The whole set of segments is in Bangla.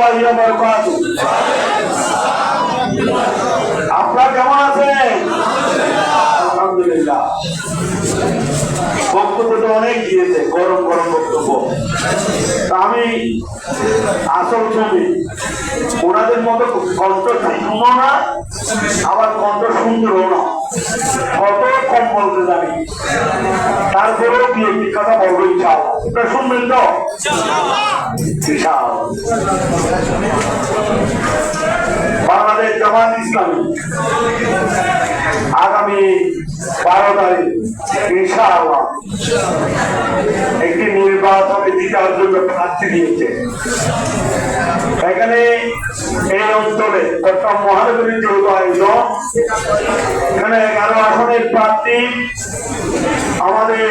ওয়া রাহমাতুল্লাহি বারাকাতুহু আপনারা কেমন আছেন? আলহামদুলিল্লাহ। বক্তব্য অনেক দিয়েছে, গরম গরম বক্তব্য। আমি আসল ছবি, ওনাদের মতো কণ্ঠ ঠিকও না, আবার কণ্ঠ সুন্দরও বিশাল। বাংলাদেশ জামাত ইসলামী। আগামী বারো তারিখ, ইনশাআল্লাহ। একটি নির্বাচনে জিতার জন্য প্রার্থী দিয়েছে। এখানে এই অঞ্চলে চট্টগ্রাম মহানগরীর যেহেতু আয়োজন। এখানে এগারো আসনের প্রার্থী আমাদের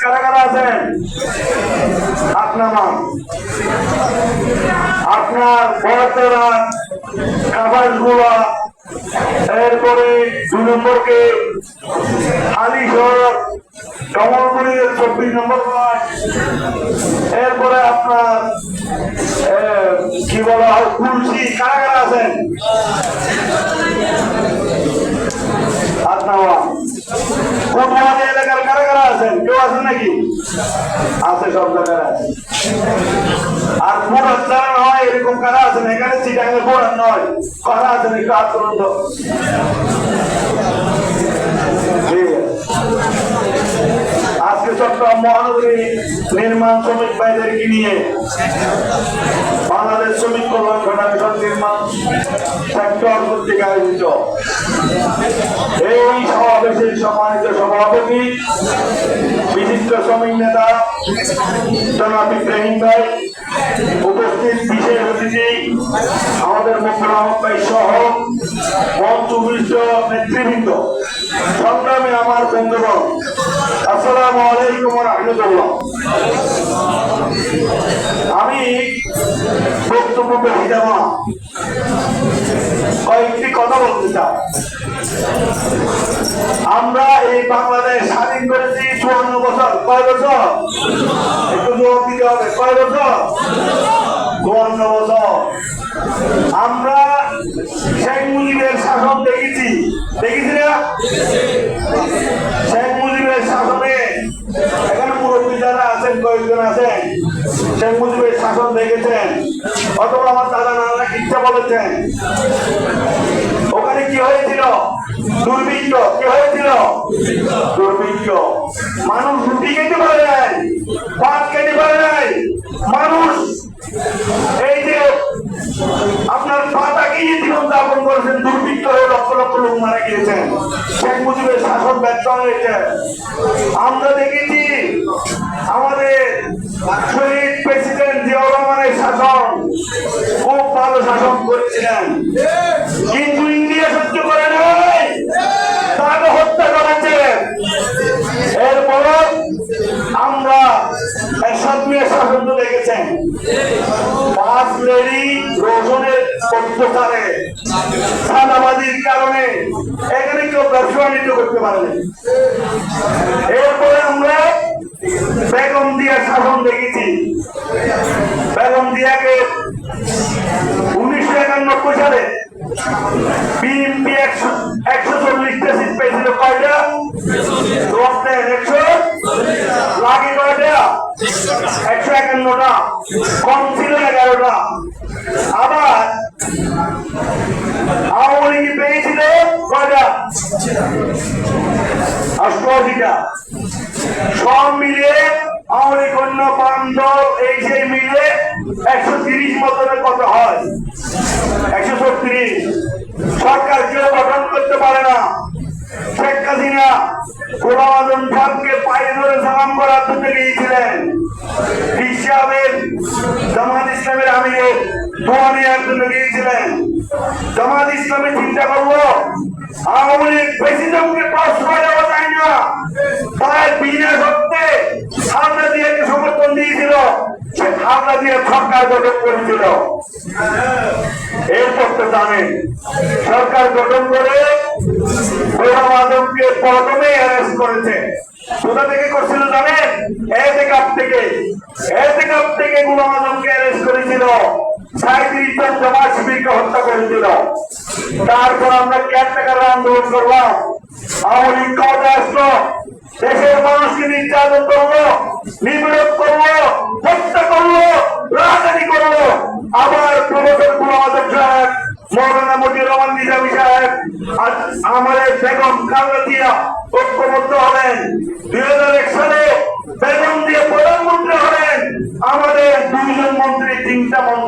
কারা কারা আছেন আপনার নাম আপনার বড়তলা কাবাসগুলা এরপরে দুই নম্বরকে আলিশহর কমলপুরের চব্বিশ নম্বর এরপরে আপনার কি বলা হয় তুলসী কারা কারা আছেন এলাকার কারা কারা আছেন? কেউ আছেন নাকি? আছে আর ভোট যারা হয়, এরকম কারা আছেন? এখানে চিটাঙ্গে ভোট নয়, কারা আছেন একটু হাত আজকে চট্টগ্রাম মহানগরী নির্মাণ শ্রমিক ভাইদেরকে নিয়ে বাংলাদেশ শ্রমিক কল্যাণ ফেডারেশন নির্মাণ সেক্টর কর্তৃক আয়োজিত। এই সমাবেশের সম্মানিত সভাপতি, বিশিষ্ট শ্রমিক নেতা জনাব ইব্রাহিম ভাই, উপস্থিত বিশেষ অতিথি আমাদের মুখ্য ভাই সহ মঞ্চ নেতৃবৃন্দ। সংগ্রামে আমার বন্ধুগণ আমি বক্তব্য যাব না কয়েকটি কথা বলতে চাই। আমরা এই বাংলাদেশ স্বাধীন করেছি চুয়ান্ন বছর। কয় বছর? একটু জবাব দিতে হবে। কয় বছর? চুয়ান্ন বছর। আমরা শেখ মুজিবের শাসন দেখেছি। দেখেছি না শেখ মুজিবের শাসনে এখানে মুরব্বী যারা কয়েকজন আছেন শেখ মুজিবের শাসন দেখেছেন অথবা আমার দাদা নানা ইচ্ছা বলেছেন। ওখানে কি হয়েছিল? দুর্ভিক্ষ। কি হয়েছিল? দুর্ভিক্ষ। মানুষ রুটি খেতে পারে নাই, ভাত খেতে পারে নাই। মানুষ এই যে আপনার পাতা গিয়ে জীবন যাপন করেছেন, দুর্ভিক্ষ হয়ে লক্ষ লক্ষ লোক মারা গিয়েছেন। শেখ মুজিবের শাসন ব্যর্থ হয়েছে। আমরা দেখেছি শহীদ প্রেসিডেন্ট জিয়াউর রহমানের শাসন। খুব ভালো শাসন করেছিলেন। কিন্তু ইন্ডিয়া সহ্য করে নাই। তাকে হত্যা করেছে। এরপর আমরা এরশাদ মিয়ার শাসন তো দেখেছেন পাঁচ লেডি অত্যাচারে কারণে এখানে কেউ ব্যবসা করতে পারেনি। এরপরে আমরা বেগম দিয়ার শাসন দেখেছি। বেগম দিয়াকে উনিশশো একানব্বই সালে বিএনপি একশো একশো চল্লিশটা সিট পেয়েছিল কয়টা? দশ দেন একশো? লাগে কয়টা? একশো একান্নটা। কম ছিল এগারোটা। আবার আওয়ামী লীগ পেয়েছিল কয়টা? অষ্টআশিটা সব মিলে আওয়ামী অন্য বান্ধব এই সেই মিলে একশো তিরিশ মতনে কত হয়। একশো ছত্রিশ। সরকার কেউ গঠন করতে পারে না। শেখ হাসিনা গোলাম আজম পায়ে ধরে সংগ্রাম করার জন্য গিয়েছিলেন। হিসাবের জামাত ইসলামের আমিরের দোয়া নেওয়ার জন্য গিয়েছিলেন। জামাত ইসলামে চিন্তা করল আওয়ামী লীগ পাশ দেওয়া যায় না। তাই বিনা সত্ত্বে হামলা দিয়ে সমর্থন দিয়েছিল সরকার গঠন করেছিল। সরকার গঠন করে গোলাম অ্যারেস্ট করেছে। কোথা থেকে করছিল জানেন? এতেকাপ থেকে এতেকাপ থেকে গোলাম আজমকে অ্যারেস্ট করেছিল। তারপর আমরা কেয়ারটেকার আন্দোলন করলাম? আওয়ামী লীগ ক্ষমতা আসলো। দেশের মানুষকে নির্যাতন করল, নিপীড়ন সাহেব, মৌলানা আমাদের দুই হাজার এক সালে বেগম প্রধানমন্ত্রী হলেন। আমাদের দুইজন মন্ত্রী তিনটা মন্ত্রণালয়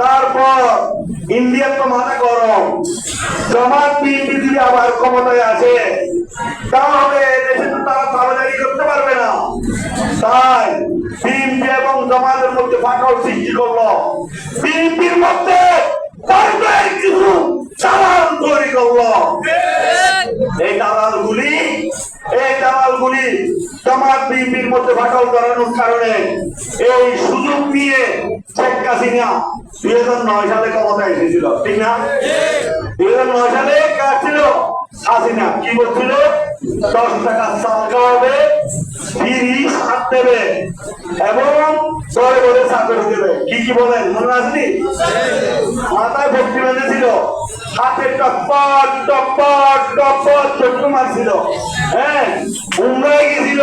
তারপর ইন্ডিয়ার তো মাথা গরম। জামাত বিএনপি যদি আবার ক্ষমতায় আসে, তাহলে দেশে তো তারা তাড়াতাড়ি করতে পারবে না। তাই বিএনপি এবং জামাতের মধ্যে ফাটল সৃষ্টি করল। বিএনপির মধ্যে কিছু চালান তৈরি করল। এই দালালগুলি এই দালালগুলি জামাত বিএনপির মধ্যে ফাটল ধরানোর কারণে এই সুযোগ নিয়ে শেখ হাসিনা দুই হাজার নয় সালে ক্ষমতায় এসেছিল, ঠিক না? দুই হাজার নয় সালে কাজ ছিল? হাসিনা। কি বলছিল? দশ টাকা চাল খাওয়াবে তিরিশ হাত দেবে এবং ঘরে ঘরে চাকরি দেবে। কি কি বলেন? মনে আসনি মাথায় ভক্তি বেঁধেছিল হাতে মারছিল। হ্যাঁ উমরায় গেছিল।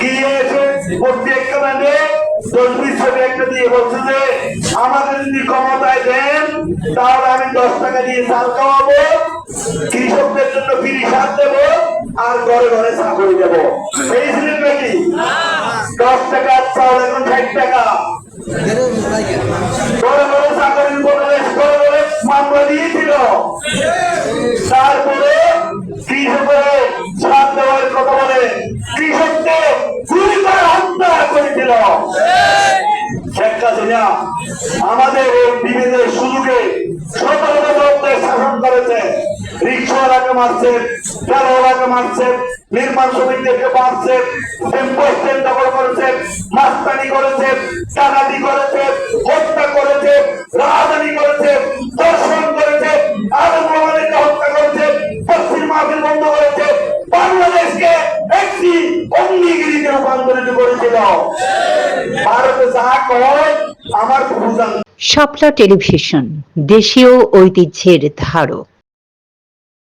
গিয়ে এসে ভর্তি একটা বেঁধে তসবির ছবি একটা দিয়ে বলছে যে আমাকে যদি ক্ষমতায় দেন তাহলে আমি দশ টাকা দিয়ে চাল খাওয়াবো কৃষকদের জন্য ফ্রি সার দেবো আর ঘরে ঘরে চাকরি দেবো। এই ছিলেন নাকি? দশ টাকার চাউল এখন ষাট টাকা। তারপরে কৃষকের সার দেওয়ার কথা বলে কৃষককে গুলি হত্যা করেছিল। আমাদের বিভেদের সুযোগে সতেরো বছর শাসন করেছে। রিক্সাওয়ালাকে মারছে মারছে, নির্মাণ শ্রমিকদেরকে মারছে টেম্পো করেছে, মাস্তানি করেছে করেছে, হত্যা করেছে শাপলা টেলিভিশন দেশীয় ঐতিহ্যের ধারক।